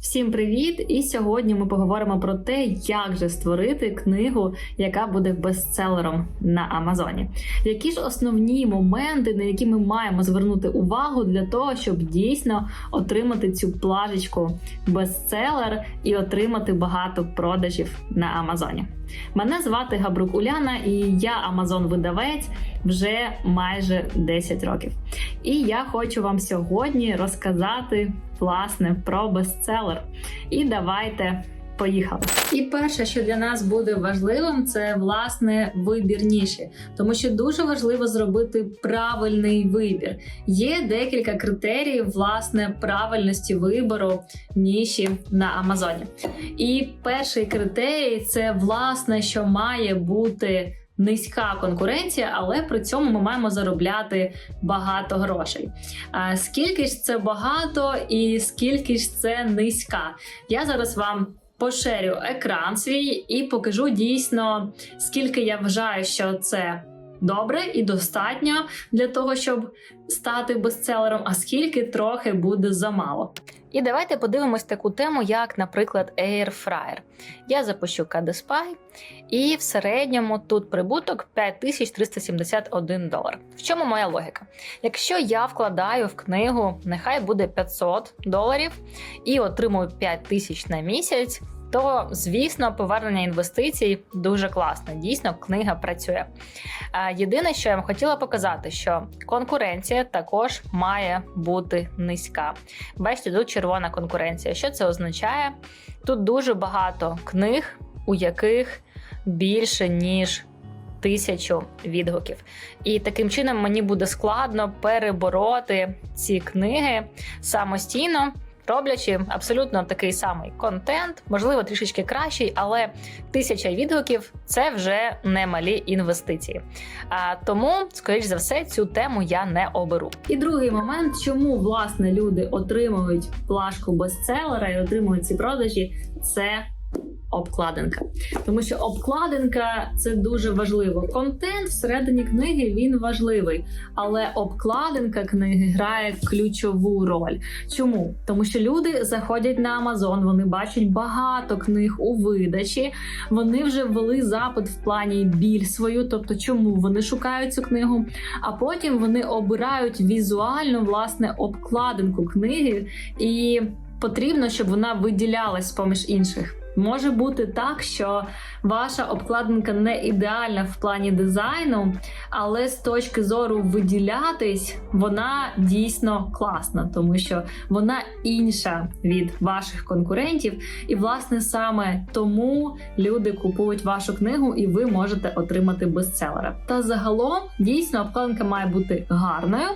Всім привіт! І сьогодні ми поговоримо про те, як же створити книгу, яка буде бестселером на Амазоні. Які ж основні моменти, на які ми маємо звернути увагу для того, щоб дійсно отримати цю плажечку бестселер і отримати багато продажів на Амазоні. Мене звати Габрук Уляна, і я Амазон-видавець вже майже 10 років. І я хочу вам сьогодні розказати власне про бестселер. І давайте. Поїхали. І перше, що для нас буде важливим, це власне вибір ніші, тому що дуже важливо зробити правильний вибір. Є декілька критеріїв власне правильності вибору ніші на Амазоні. І перший критерій це власне, що має бути низька конкуренція, але при цьому ми маємо заробляти багато грошей. Скільки ж це багато і скільки ж це низька? Я зараз вам. Поширю екран свій і покажу дійсно, скільки я вважаю, що це добре і достатньо для того, щоб стати бестселером, а скільки трохи буде замало. І давайте подивимось таку тему, як, наприклад, Air Fryer. Я запущу KDSpy, і в середньому тут прибуток 5371 долар. В чому моя логіка? Якщо я вкладаю в книгу, нехай буде 500 доларів і отримую 5000 на місяць. То, звісно, повернення інвестицій дуже класно. Дійсно, книга працює. Єдине, що я вам хотіла показати, що конкуренція також має бути низька. Бачите, тут червона конкуренція. Що це означає? Тут дуже багато книг, у яких більше ніж тисячу відгуків. І таким чином мені буде складно перебороти ці книги самостійно. Роблячи абсолютно такий самий контент, можливо, трішечки кращий, але тисяча відгуків це вже немалі інвестиції. А тому, скоріш за все, цю тему я не оберу. І другий момент, чому власне люди отримують плашку бестселера і отримують ці продажі, це обкладинка. Тому що обкладинка це дуже важливо. Контент всередині книги він важливий, але обкладинка книги грає ключову роль. Чому? Тому що люди заходять на Амазон, вони бачать багато книг у видачі. Вони вже ввели запит в плані біль свою, тобто чому вони шукають цю книгу. А потім вони обирають візуально власне обкладинку книги, і потрібно, щоб вона виділялась поміж інших. Може бути так, що ваша обкладинка не ідеальна в плані дизайну, але з точки зору виділятись, вона дійсно класна, тому що вона інша від ваших конкурентів. І, власне, саме тому люди купують вашу книгу, і ви можете отримати бестселера. Та загалом дійсно обкладинка має бути гарною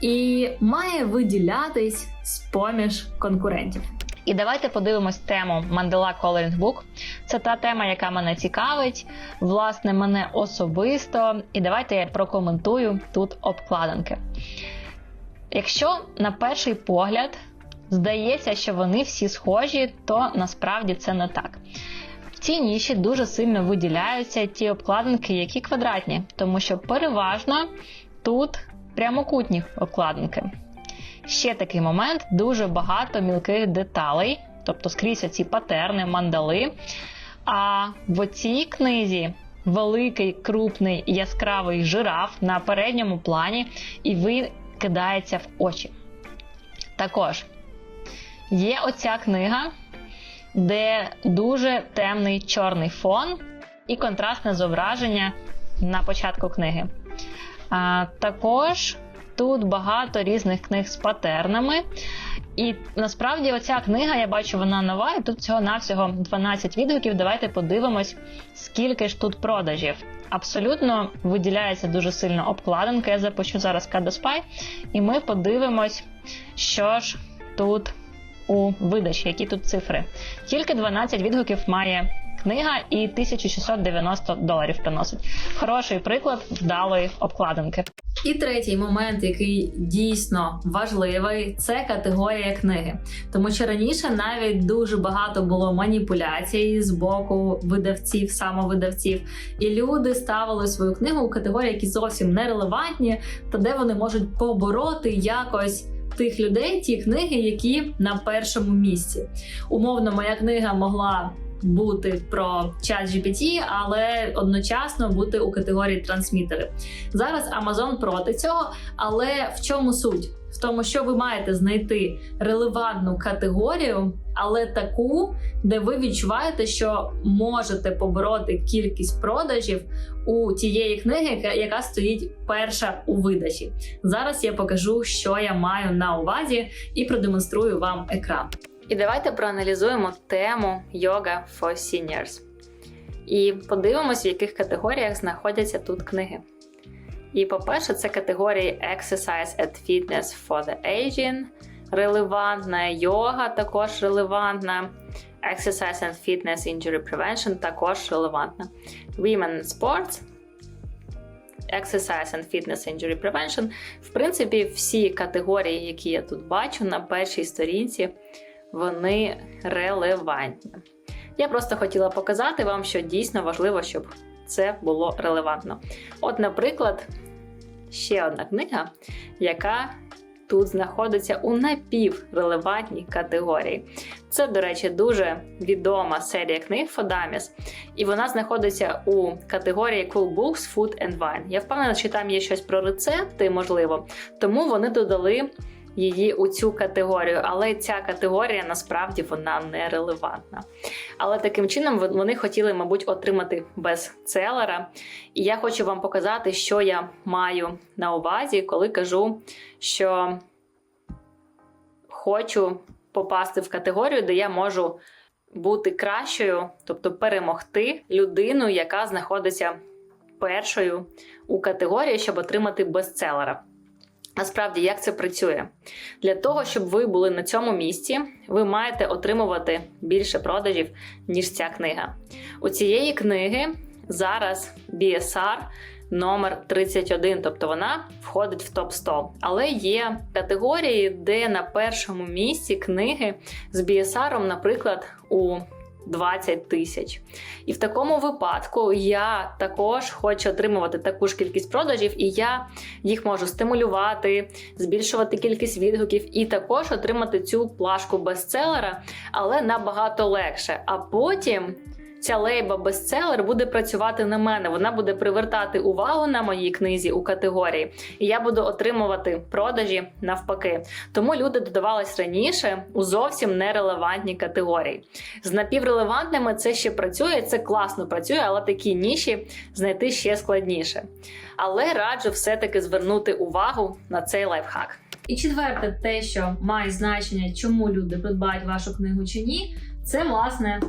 і має виділятись з поміж конкурентів. І давайте подивимось тему Mandela Coloring Book. Це та тема, яка мене цікавить, власне, мене особисто. І давайте я прокоментую тут обкладинки. Якщо на перший погляд здається, що вони всі схожі, то насправді це не так. В цій ніші дуже сильно виділяються ті обкладинки, які квадратні, тому що переважно тут прямокутні обкладинки. Ще такий момент: дуже багато мілких деталей, тобто скрізь ці патерни, мандали. А в цій книзі великий, крупний яскравий жираф на передньому плані, і він кидається в очі. Також є оця книга, де дуже темний чорний фон і контрастне зображення на початку книги. А, Також тут багато різних книг з патернами. І насправді оця книга, я бачу, вона нова, і тут всього-навсього 12 відгуків. Давайте подивимось, скільки ж тут продажів. Абсолютно виділяється дуже сильно обкладинка. Я запущу зараз Кадоспай, і ми подивимось, що ж тут у видачі, які тут цифри. Тільки 12 відгуків має книга і 1690 доларів приносить. Хороший приклад вдалої обкладинки. І третій момент, який дійсно важливий, це категорія книги. Тому що раніше навіть дуже багато було маніпуляцій з боку видавців, самовидавців, і люди ставили свою книгу у категорії, які зовсім нерелевантні, та де вони можуть побороти якось тих людей ті книги, які на першому місці. Умовно, моя книга могла бути про чат GPT, але одночасно бути у категорії трансмітери. Зараз Amazon проти цього, але в чому суть? В тому, що ви маєте знайти релевантну категорію, але таку, де ви відчуваєте, що можете побороти кількість продажів у тієї книги, яка- стоїть перша у видачі. Зараз я покажу, що я маю на увазі, і продемонструю вам екран. І давайте проаналізуємо тему Yoga for Seniors. І подивимось, в яких категоріях знаходяться тут книги. І по-перше, це категорії Exercise and Fitness for the Aging, релевантна, йога також релевантна, Exercise and Fitness Injury Prevention також релевантна. Women Sports, Exercise and Fitness Injury Prevention. В принципі, всі категорії, які я тут бачу на першій сторінці, вони релевантні. Я просто хотіла показати вам, що дійсно важливо, щоб це було релевантно. От, наприклад, ще одна книга, яка тут знаходиться у напіврелевантній категорії. Це, до речі, дуже відома серія книг Фодаміс, і вона знаходиться у категорії Cool Books, Food and Wine. Я впевнена, що там є щось про рецепти, можливо, тому вони додали її у цю категорію, але ця категорія насправді вона не релевантна. Але таким чином вони хотіли, мабуть, отримати бестселера. І я хочу вам показати, що я маю на увазі, коли кажу, що хочу попасти в категорію, де я можу бути кращою, тобто перемогти людину, яка знаходиться першою у категорії, щоб отримати бестселера. Насправді, як це працює? Для того, щоб ви були на цьому місці, ви маєте отримувати більше продажів, ніж ця книга. У цієї книги зараз BSR номер 31, тобто вона входить в топ 100. Але є категорії, де на першому місці книги з BSR, наприклад, у 20 тисяч. І в такому випадку я також хочу отримувати таку ж кількість продажів, і я їх можу стимулювати, збільшувати кількість відгуків і також отримати цю плашку бестселера, але набагато легше. А потім. Ця лейба бестселер буде працювати на мене. Вона буде привертати увагу на моїй книзі у категорії, і я буду отримувати продажі навпаки. Тому люди додавались раніше у зовсім нерелевантні категорії. З напіврелевантними це ще працює, це класно працює, але такі ніші знайти ще складніше. Але раджу все-таки звернути увагу на цей лайфхак. І четверте, те, що має значення, чому люди придбають вашу книгу чи ні, це власне.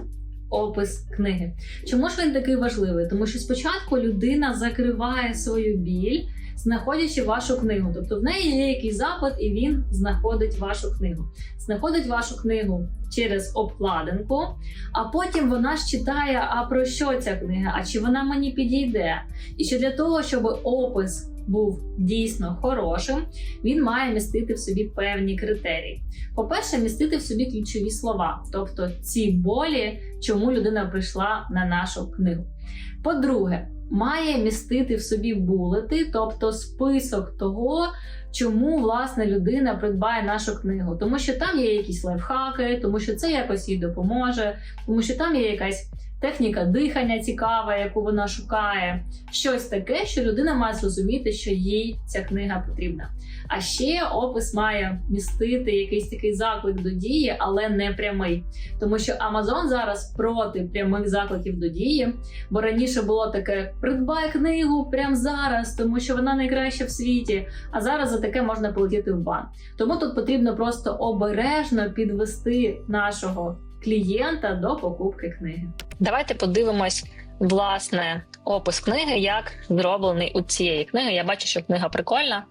Опис книги. Чому ж він такий важливий? Тому що спочатку людина закриває свою біль, знаходячи вашу книгу. Тобто в неї є якийсь запит, і він знаходить вашу книгу. Знаходить вашу книгу через обкладинку, а потім вона ж читає, а про що ця книга, а чи вона мені підійде. І що для того, щоб опис був дійсно хорошим, він має містити в собі певні критерії. По-перше, містити в собі ключові слова, тобто ці болі, чому людина прийшла на нашу книгу. По-друге, має містити в собі булети, тобто список того, чому власне людина придбає нашу книгу. Тому що там є якісь лайфхаки, тому що це якось їй допоможе, тому що там є якась техніка дихання цікава, яку вона шукає. Щось таке, що людина має зрозуміти, що їй ця книга потрібна. А ще опис має містити якийсь такий заклик до дії, але не прямий. Тому що Amazon зараз проти прямих закликів до дії, бо раніше було таке: придбай книгу прямо зараз, тому що вона найкраща в світі. А зараз за таке можна полетіти в бан. Тому тут потрібно просто обережно підвести нашого клієнта до покупки книги. Давайте подивимось власне опис книги, як зроблений у цієї книги. Я бачу, що книга прикольна.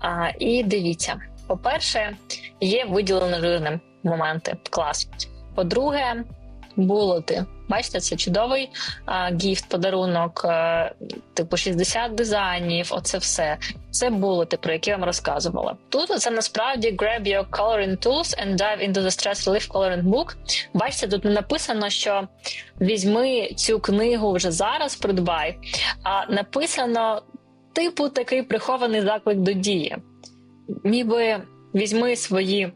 А, і дивіться: по-перше, є виділені жирним моменти. Клас. По-друге, булоти. Бачите, це чудовий а, гіфт, подарунок, а, типу 60 дизайнів. Оце все. Це булоти, про які я вам розказувала. Тут це насправді grab your coloring tools and dive into the stress relief coloring book. Бачите, тут не написано, що візьми цю книгу вже зараз, придбай, а написано, типу, такий прихований заклик до дії. Ніби візьми свої.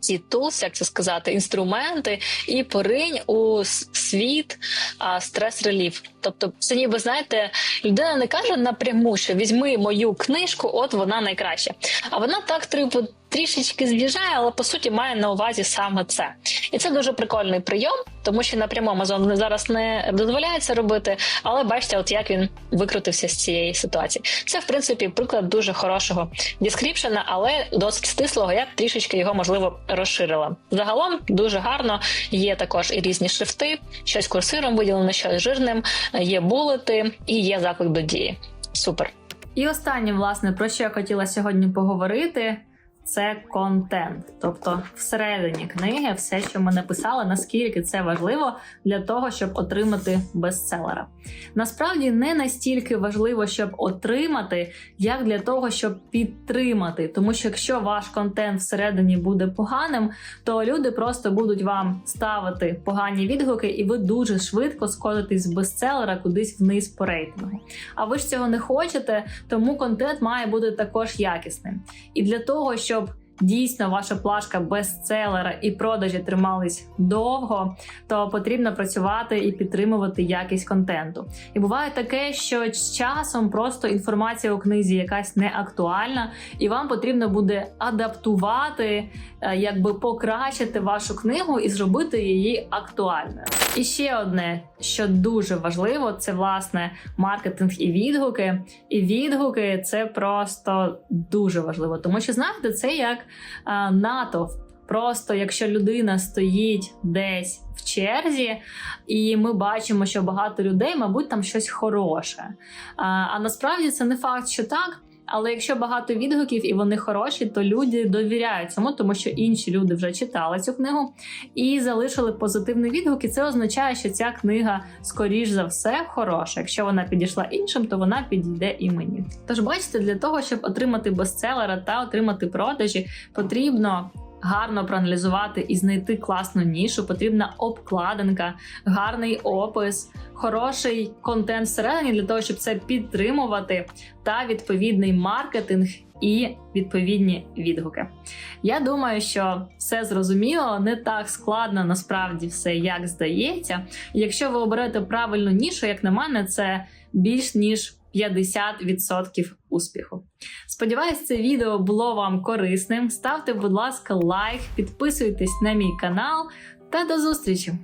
Ці тулс, як це сказати, інструменти, і поринь у світ а, стрес-релів. Тобто, це ніби знаєте, людина не каже напряму, що візьми мою книжку, от вона найкраща. А вона так типу, трішечки з'їжджає, але по суті має на увазі саме це. І це дуже прикольний прийом, тому що напряму Amazon зараз не дозволяє це робити. Але бачите, от як він викрутився з цієї ситуації. Це в принципі приклад дуже хорошого дескріпшена, але досить стислого. Я трішечки його можливо розширила. Загалом дуже гарно. Є також і різні шрифти, щось курсиром виділено, щось жирним, є булети і є заклик до дії. Супер. І останнє, власне, про що я хотіла сьогодні поговорити. Це контент, тобто всередині книги, все, що ми написали, наскільки це важливо для того, щоб отримати бестселера. Насправді не настільки важливо, щоб отримати, як для того, щоб підтримати. Тому що якщо ваш контент всередині буде поганим, то люди просто будуть вам ставити погані відгуки, і ви дуже швидко скотитесь з бестселера кудись вниз по рейтингу. А ви ж цього не хочете, тому контент має бути також якісним. І для того, щоб дійсно ваша плашка бестселера і продажі тримались довго, то потрібно працювати і підтримувати якість контенту. І буває таке, що з часом просто інформація у книзі якась не актуальна, і вам потрібно буде адаптувати, е, якби покращити вашу книгу і зробити її актуальною. І ще одне, що дуже важливо, це власне маркетинг і відгуки. І відгуки це просто дуже важливо, тому що знаєте, це як натовп. Просто якщо людина стоїть десь в черзі, і ми бачимо, що багато людей, мабуть, там щось хороше. А, а насправді це не факт, що так. Але якщо багато відгуків і вони хороші, то люди довіряють цьому, тому що інші люди вже читали цю книгу і залишили позитивний відгук. І це означає, що ця книга, скоріш за все, хороша. Якщо вона підійшла іншим, то вона підійде і мені. Тож бачите, для того, щоб отримати бестселера та отримати продажі, потрібно. Гарно проаналізувати і знайти класну нішу, потрібна обкладинка, гарний опис, хороший контент всередині для того, щоб це підтримувати, та відповідний маркетинг і відповідні відгуки. Я думаю, що все зрозуміло, не так складно насправді все як здається. Якщо ви оберете правильну нішу, як на мене, це більш ніж 50% успіху. Сподіваюсь, це відео було вам корисним. Ставте, будь ласка, лайк, підписуйтесь на мій канал та до зустрічі!